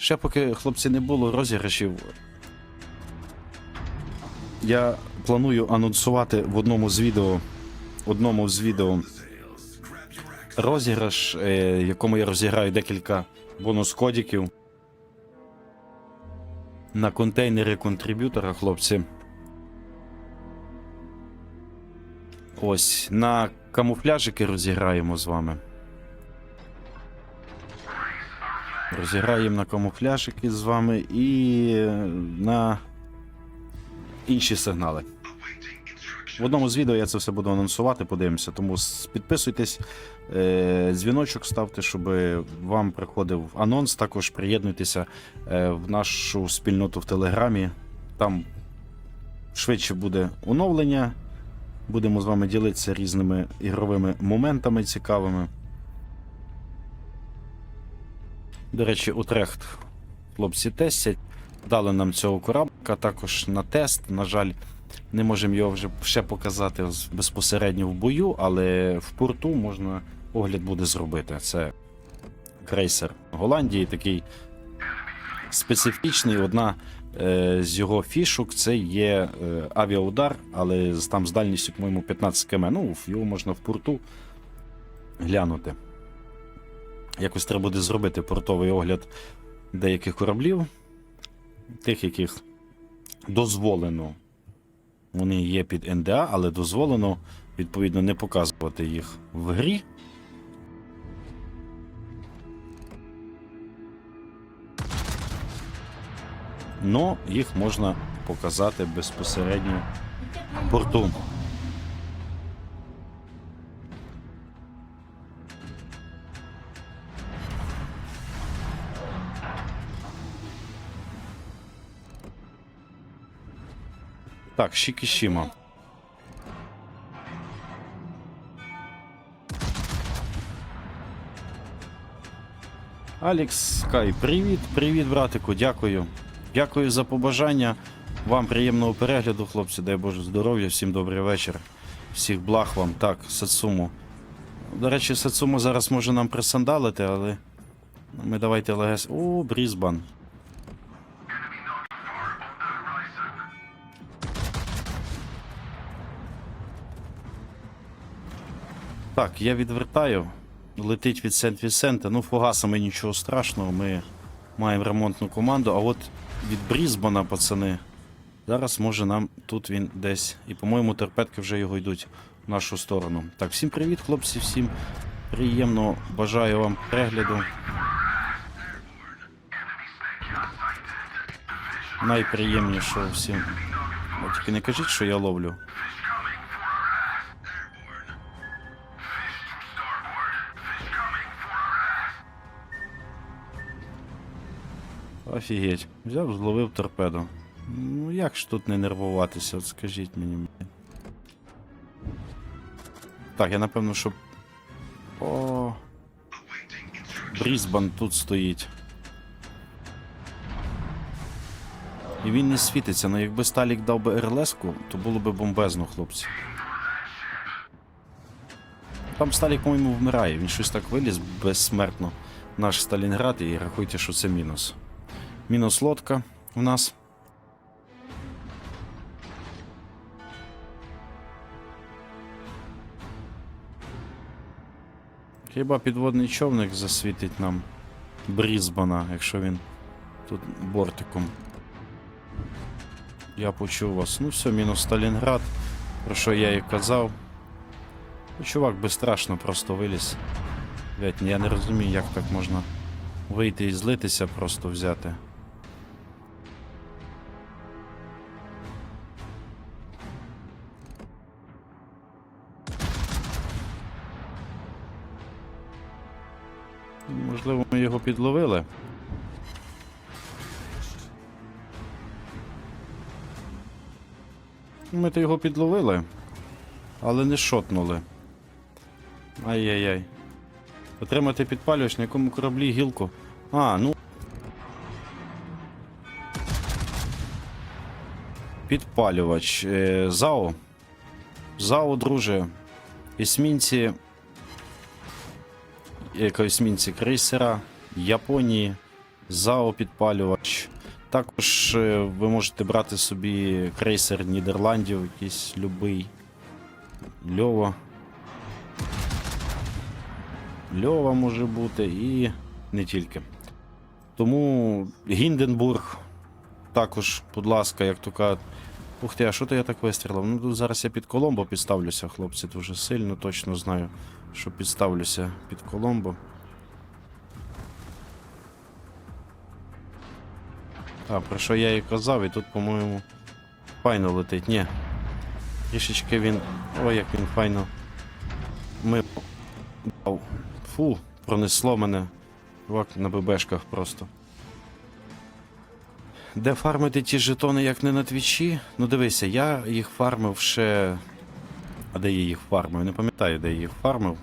Ще поки хлопці не було розіграшів. Я планую анонсувати в одному з відео. Одному з відео розіграш, е, в якому я розіграю декілька бонус-кодиків. На контейнери контриб'ютора, хлопці. Ось, на камуфляжики розіграємо з вами. Розіграємо на камуфляжики з вами і е, на інші сигнали. В одному з відео я це все буду анонсувати, подивимося. Тому підписуйтесь, е, дзвіночок ставте, щоб вам приходив анонс. Також приєднуйтеся е, в нашу спільноту в Телеграмі. Там швидше буде оновлення. Будемо з вами ділитися різними ігровими моментами цікавими. До речі, Утрехт хлопці тестять. Дали нам цього кораблика також на тест. На жаль, не можемо його вже ще показати безпосередньо в бою, але в порту можна огляд буде зробити. Це крейсер Голландії, такий специфічний. Одна е, з його фішок це є е, авіаудар, але там з дальністю, по-моєму, 15 км. Ну, його можна в порту глянути. Якось треба буде зробити портовий огляд деяких кораблів, тих, яких дозволено. Вони є під НДА, але дозволено, відповідно, не показувати їх в грі. Но їх можна показати безпосередньо порту. Так, Шікішіма. Алікс Скай, привіт, привіт, братику, дякую. Дякую за побажання. Вам приємного перегляду, хлопці. Дай Боже здоров'я, всім добрий вечір. Всіх благ вам. Так, Сацуму. До речі, Сацуму зараз може нам присандалити, але ми давайте легес. О, Брізбан. Так, я відвертаю. Летить від Сент Вісента. Ну, фугасами нічого страшного. Ми маємо ремонтну команду. А от від Брізбана, пацани. Зараз може нам тут він десь. І, по-моєму, торпедки вже його йдуть в нашу сторону. Так, всім привіт, хлопці, всім приємного. Бажаю вам перегляду. Найприємнішого всім. От тільки не кажіть, що я ловлю. Офігеть, взяв, зловив торпеду. Ну як ж тут не нервуватися, от скажіть мені. Так, я напевно, що. О. Брізбан тут стоїть. І він не світиться, але якби Сталік дав би РЛС-ку, то було б бомбезно, хлопці. Там Сталік, по-моєму, вмирає. Він щось так виліз безсмертно. Наш Сталінград, і рахуйте, що це мінус. Мінус лодка у нас. Хіба підводний човник засвітить нам Брізбана, якщо він тут бортиком. Я почув вас. Ну все, мінус Сталінград. Про що я і казав. Чувак безстрашно просто виліз. Блять, я не розумію, як так можна вийти і злитися, просто взяти. Можливо, ми його підловили. Ми то його підловили, але не шотнули. Ай-яй-яй. Отримати підпалювач на якому кораблі гілку. А, ну. Підпалювач. Е, ЗАО. ЗАО, друже. Есмінці. Е, есмінці крейсера Японії. ЗАО підпалювач. Також е, ви можете брати собі крейсер Нідерландів, якийсь любий. Льова. Льова може бути і не тільки. Тому Гінденбург також, будь ласка, як то кажуть. Ух ти, а що то я так вистрілив? Ну тут зараз я під Коломбо підставлюся, хлопці, дуже сильно, точно знаю, що підставлюся під Коломбо. А, про що я і казав, і тут, по-моєму, файно летить. Ні. Трішечки він. Ой, як він файно. Ми. Фу, пронесло мене. Чувак на ББшках просто. Де фармити ті жетони, як не на твічі? Ну дивися, я їх фармив ще. А де я їх фармив? Не пам'ятаю, де я їх фармив.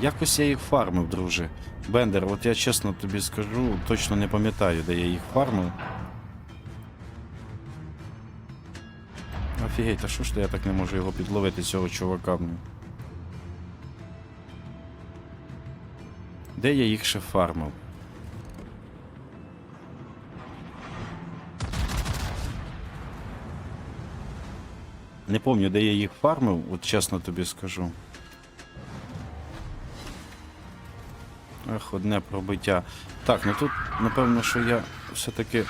Якось я їх фармив, друже. Бендер, от я чесно тобі скажу, точно не пам'ятаю, де я їх фармив. Офігеть, а що ж то я так не можу його підловити, цього чувака? Де я їх ще фармив? Не пам'ятаю, де я їх фармив, от чесно тобі скажу. Ах, одне пробиття. Так, ну тут, напевно, що я все-таки.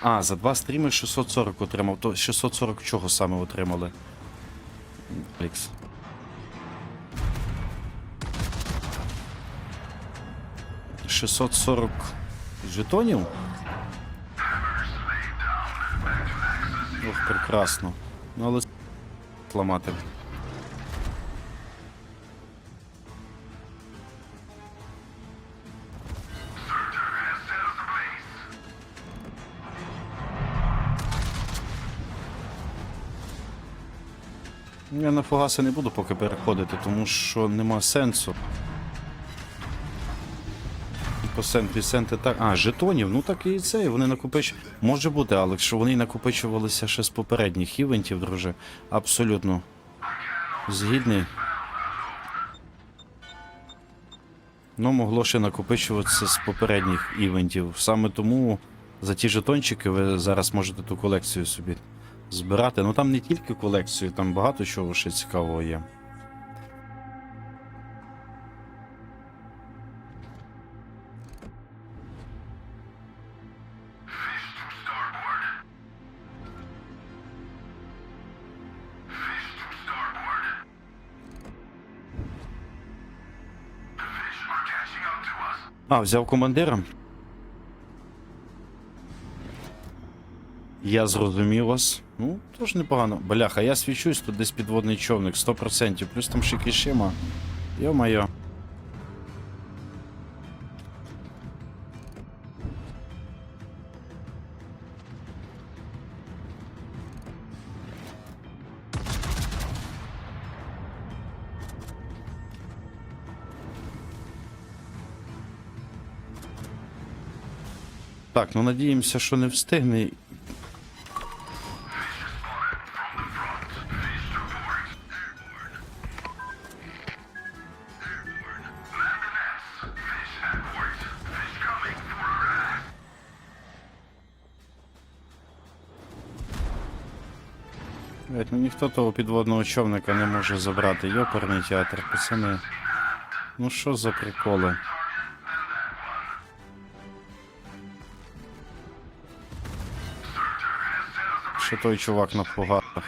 А, за два стріми 640 отримав. То 640 чого саме отримали? Шістсот сорок жетонів? Ох, прекрасно. Ну, але ламати. Я на фугаси не буду поки переходити, тому що нема сенсу. По центрі сенти так. А, жетонів, ну так і це. Вони накопич... Може бути, але якщо вони накопичувалися ще з попередніх івентів, друже. Абсолютно. Згідний. Ну, могло ще накопичуватися з попередніх івентів. Саме тому за ті жетончики ви зараз можете ту колекцію собі збирати. Ну там не тільки колекцію, там багато чого ще цікавого є. А, взяв командира. Я зрозумів вас. Ну, теж непогано. Бляха, я свічусь, тут десь підводний човник, 100%. Плюс там Шикішима. Йо-моє. Так, ну надіємося, що не встигне. Блять, ну ніхто того підводного човника не може забрати. Йоперний театр, пацани. Ну що за приколи? Ще той чувак на фугасах.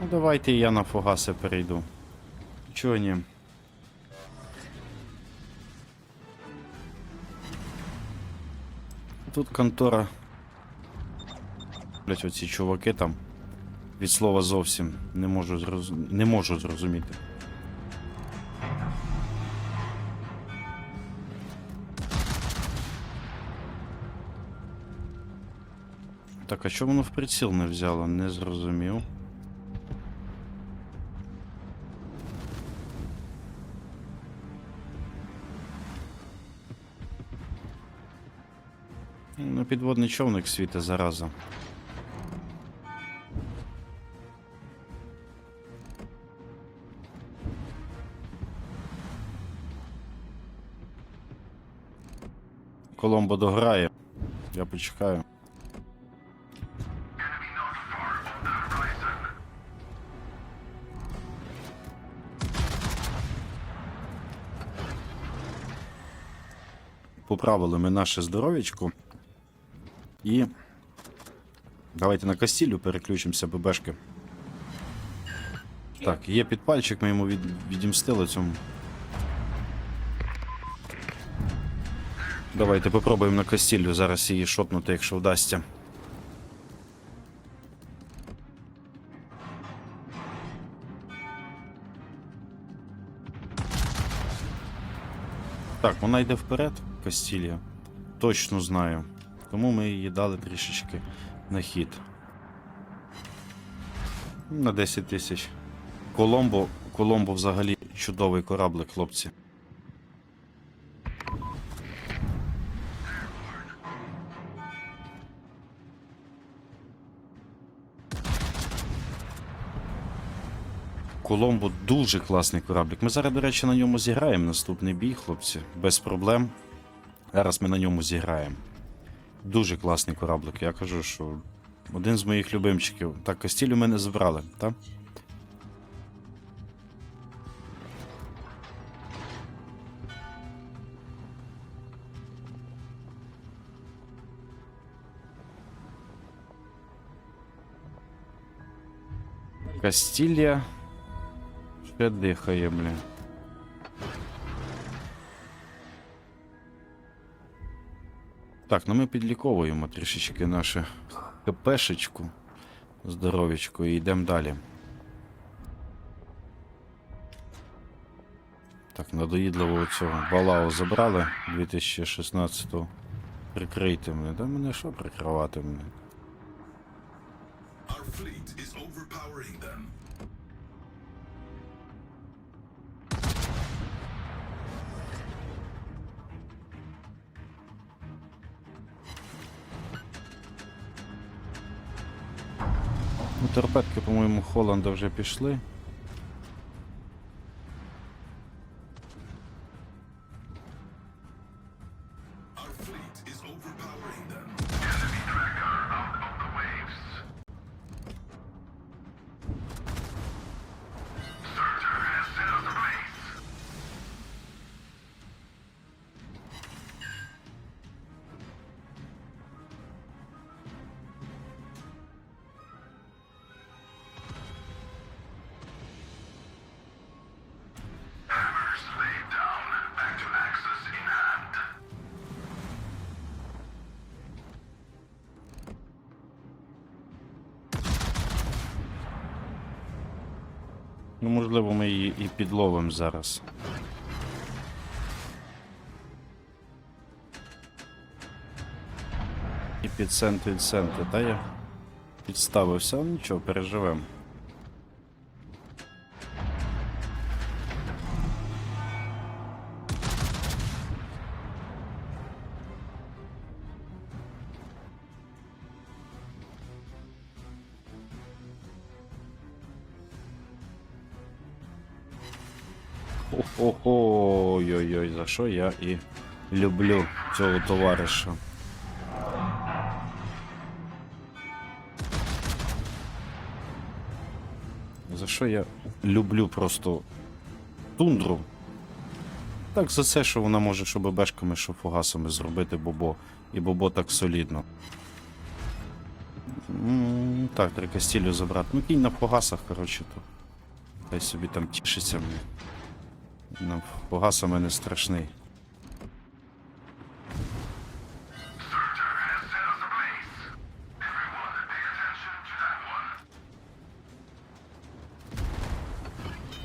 Ну давайте я на фугаси перейду. Чого ні? Тут контора. Блять, оці чуваки там. Від слова зовсім не можу зроз... не можу зрозуміти. Так, а чому воно в приціл не взяло? Не зрозумів. Ну, підводний човник світа зараза. Коломбо дограє. Я почекаю. Поправили ми наше здоров'ячко. І. Давайте на Кастілю переключимося, ББшки. Так, є підпальчик, ми йому від... відімстили цьому. Давайте попробуємо на Кастілю зараз її шотнути, якщо вдасться. Так, вона йде вперед, Кастілія. Точно знаю. Тому ми її дали трішечки на хід. На 10 тисяч. Коломбо, Коломбо взагалі чудовий кораблик, хлопці. Коломбо дуже класний кораблик. Ми зараз, до речі, на ньому зіграємо наступний бій, хлопці. Без проблем. Зараз ми на ньому зіграємо. Дуже класний кораблик. Я кажу, що один з моїх любимчиків. Так, Кастілю ми не забрали, так? Кастілія ще дихає, блін. Так, ну ми підліковуємо трішечки наше КПшечку, здоровечко і йдемо далі. Так, надоїдливого цього балау забрали 2016-го. Прикрийте мене. Да мене що прикривати мене? Our fleet is overpowering them. Торпедки, по-моєму, Холланда вже пішли. Our fleet is overpowering them. Ну, можливо, ми її і підловимо зараз. І під цент від центи, та я підставився, нічого, переживемо. Що я і люблю цього товариша. За що я люблю просто тундру? Так, за це, що вона може що бебешками, що фугасами зробити Бобо. І Бобо так солідно. Так, треба Кастілю забрати. Ну кінь на фугасах, коротше, то. Хай собі там тішиться мені. Ну, фугасами не страшний.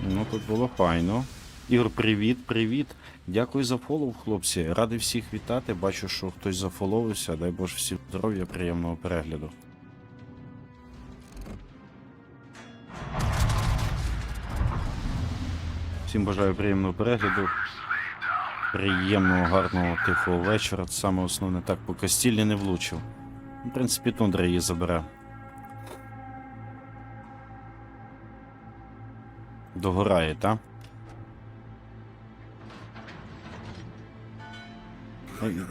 Ну, тут було файно. Ігор, привіт, привіт. Дякую за фолов, хлопці. Радий всіх вітати. Бачу, що хтось зафоловився. Дай Боже всім здоров'я, приємного перегляду. Всім бажаю приємного перегляду. Приємного, гарного, тихого вечора. Це саме основне так, по Кастілі не влучив. В принципі, тундра її забере. Догорає, так?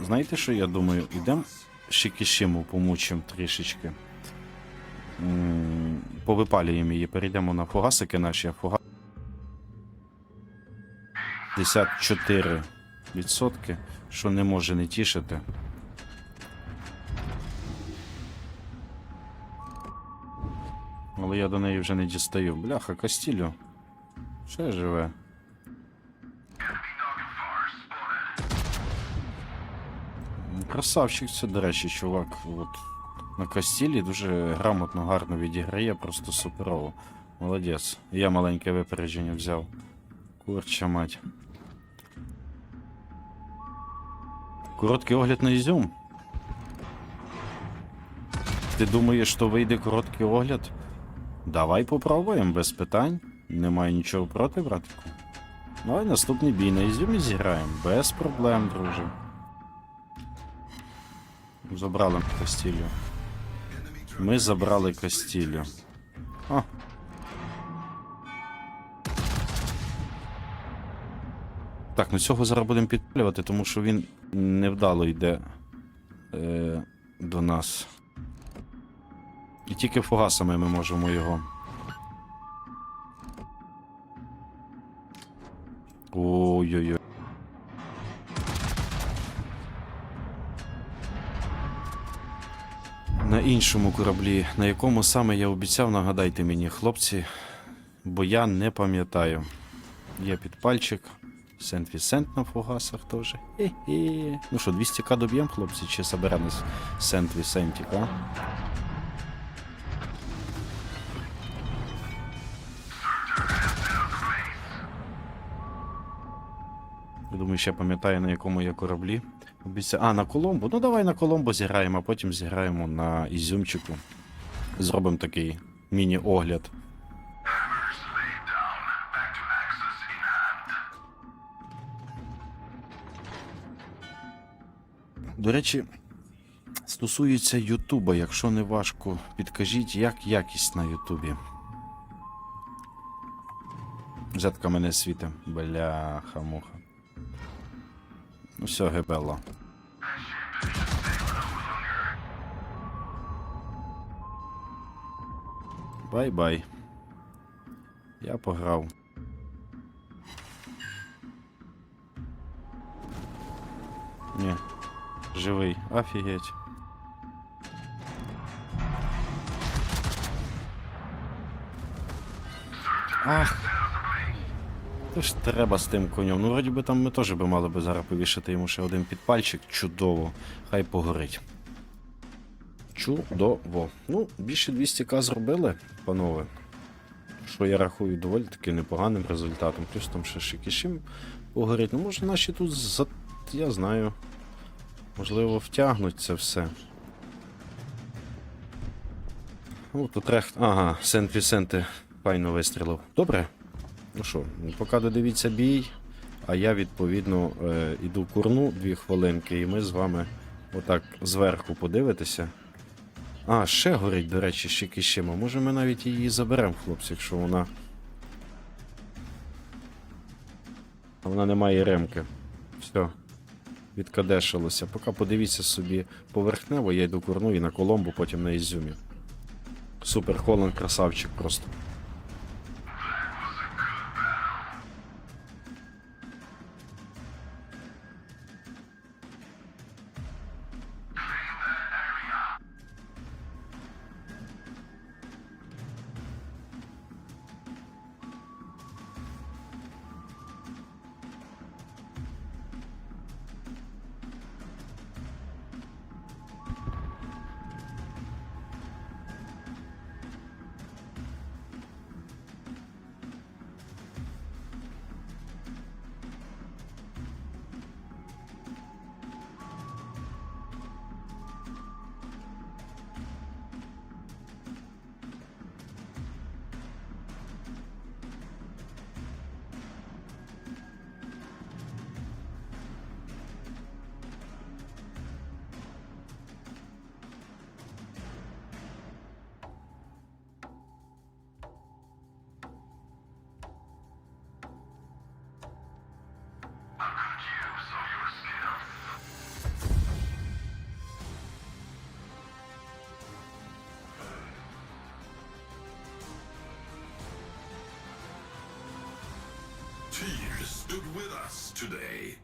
Знаєте, що я думаю? Ідемо ще Шикішиму помучимо трішечки. Повипалюємо її, перейдемо на фугасики наші, а фуга... 54 відсотки, що не може не тішити. Але я до неї вже не дістаю. Бляха, Кастілю. Ще живе. Красавчик це, до речі, чувак. От, на Кастілі дуже грамотно, гарно відіграє, просто суперово. Молодець. Я маленьке випередження взяв. Курча мать. Короткий огляд на Ізюм. Ти думаєш, що вийде короткий огляд? Давай попробуємо, без питань. Немає нічого проти, братику. Давай наступний бій на Ізюмі зіграємо. Без проблем, друже. Забрали Кастілю. Ми забрали Кастілю. Так, ну цього зараз будемо підпалювати, тому що він невдало йде е, до нас. І тільки фугасами ми можемо його. Ой-ой-ой. На іншому кораблі, на якому саме я обіцяв, нагадайте мені, хлопці, бо я не пам'ятаю. Є підпальчик, Сент Вісент на фугасах теж. Хе-хе. Ну що, 200к доб'єм, хлопці, чи заберемо Сент Вісентік, а? Я думаю, ще пам'ятаю, на якому я кораблі. А, на Коломбо. Ну давай на Коломбо зіграємо, а потім зіграємо на Ізюмчику. Зробимо такий міні-огляд. До речі, стосується Ютуба, якщо не важко, підкажіть, як якість на Ютубі. Зетка мене світе. Бляха-муха. Ну все, гебело. Бай-бай. Я пограв. Ні, живий, офігеть. Ах. То ж треба з тим конем. Ну, вроді би там ми теж би мали би зараз повішати йому ще один підпальчик. Чудово. Хай погорить. Чудово. Ну, більше 200к зробили, панове. Що я рахую доволі таки непоганим результатом. Плюс там ще Шикішим погорить. Ну, може наші тут за. Я знаю. Можливо, втягнуть це все. Ну, тут рех... Ага, Сент Вісенте файно вистрілив. Добре. Ну що, поки додивіться бій, а я відповідно е, іду курну дві хвилинки, і ми з вами отак зверху подивитися. А, ще горить, до речі, ще кишима. Може ми навіть її заберемо, хлопці, якщо вона. Вона не має ремки. Все. Відкадешилося. Поки подивіться собі поверхнево, я йду курну і на Коломбу, потім на Ізюмі. Супер Холланд красавчик просто. Tears stood with us today.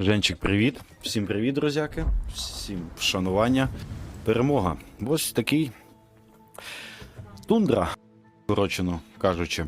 Женчик, привіт. Всім привіт, друзяки. Всім вшанування. Перемога. Ось такий тундра, коротчено кажучи.